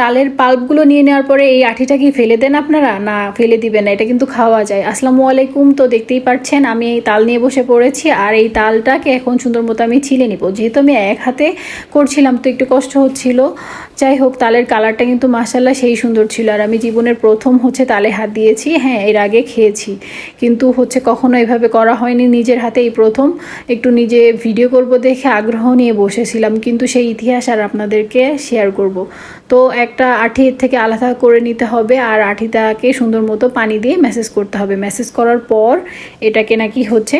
তালের পাল্পগুলো নিয়ে নেওয়ার পরে এই আঠিটা কি ফেলে দেন আপনারা? না, ফেলে দিবেন না, এটা কিন্তু খাওয়া যায়। আসসালামু আলাইকুম, তো দেখতেই পাচ্ছেন আমি এই তাল নিয়ে বসে পড়েছি আর এই তালটাকে এখন সুন্দর মতো আমি ছিলে নিব। যেহেতু আমি এক হাতে করছিলাম, তো একটু কষ্ট হচ্ছিল। যাই হোক, তালের কালারটা কিন্তু মাসাল্লাহ সেই সুন্দর ছিল। আর আমি জীবনের প্রথম হচ্ছে তালে হাত দিয়েছি। হ্যাঁ এর আগে খেয়েছি। কিন্তু হচ্ছে কখনো এভাবে করা হয়নি নিজের হাতে এই প্রথম। একটু নিজে ভিডিও করব দেখে আগ্রহ নিয়ে বসেছিলাম। কিন্তু সেই ইতিহাস আর আপনাদেরকে শেয়ার করব। তো একটা আঠি থেকে আলাদা করে নিতে হবে আর আঠিটাকে সুন্দর মতো পানি দিয়ে ম্যাসেজ করতে হবে। ম্যাসেজ করার পর এটাকে নাকি হচ্ছে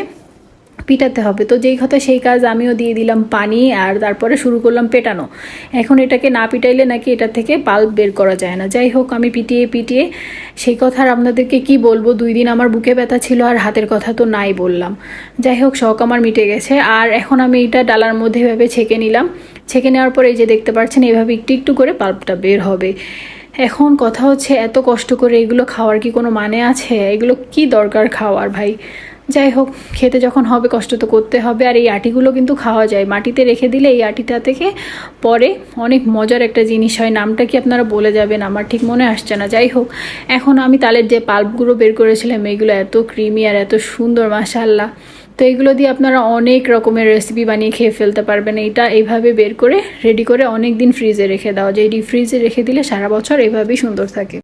পিটাতে হবে। তো যেই কথা সেই কাজ আমিও দিয়ে দিলাম পানি আর তারপরে শুরু করলাম পেটানো। এখন এটাকে না পিটাইলে নাকি এটা থেকে বাল্ব বের করা যায় না। যাই হোক, আমি পিটিয়ে পিটিয়ে সেই কথা আর আপনাদেরকে কি বলব? দুই দিন আমার বুকে ব্যথা ছিল আর হাতের কথা তো নাই বললাম। যাই হোক, শখ আমার মিটে গেছে। আর এখন আমি এটা ডালার মধ্যে এভাবে ছেঁকে নিলাম। ছেঁকে নেওয়ার পর এই যে দেখতে পাচ্ছেন, এভাবে একটু একটু করে পাল্পটা বের হবে। এখন কথা হচ্ছে, এত কষ্ট করে এগুলো খাওয়ার কি কোনো মানে আছে? এগুলো কি দরকার খাওয়ার ভাই? যাই হোক খেতে যখন হবে কষ্ট তো করতে হবে। আর এই আটিগুলো কিন্তু খাওয়া যায়। মাটিতে রেখে দিলে এই আটিটা থেকে পরে অনেক মজার একটা জিনিস হয়। নামটা কি আপনারা বলে যাবেন? আমার ঠিক মনে আসছে না। যাই হোক এখন আমি তালের যে পাল্পগুলো বের করেছিলাম এইগুলো এত ক্রিমি আর এত সুন্দর মাশাল্লাহ তো এগুলো দিয়ে আপনারা অনেক রকমের রেসিপি বানিয়ে খেয়ে ফেলতে পারবেন। এটা এইভাবে বের করে রেডি করে অনেক দিন ফ্রিজে রেখে দেওয়া যায়। ডিপ ফ্রিজে রেখে দিলে সারা বছর এইভাবেই সুন্দর থাকে।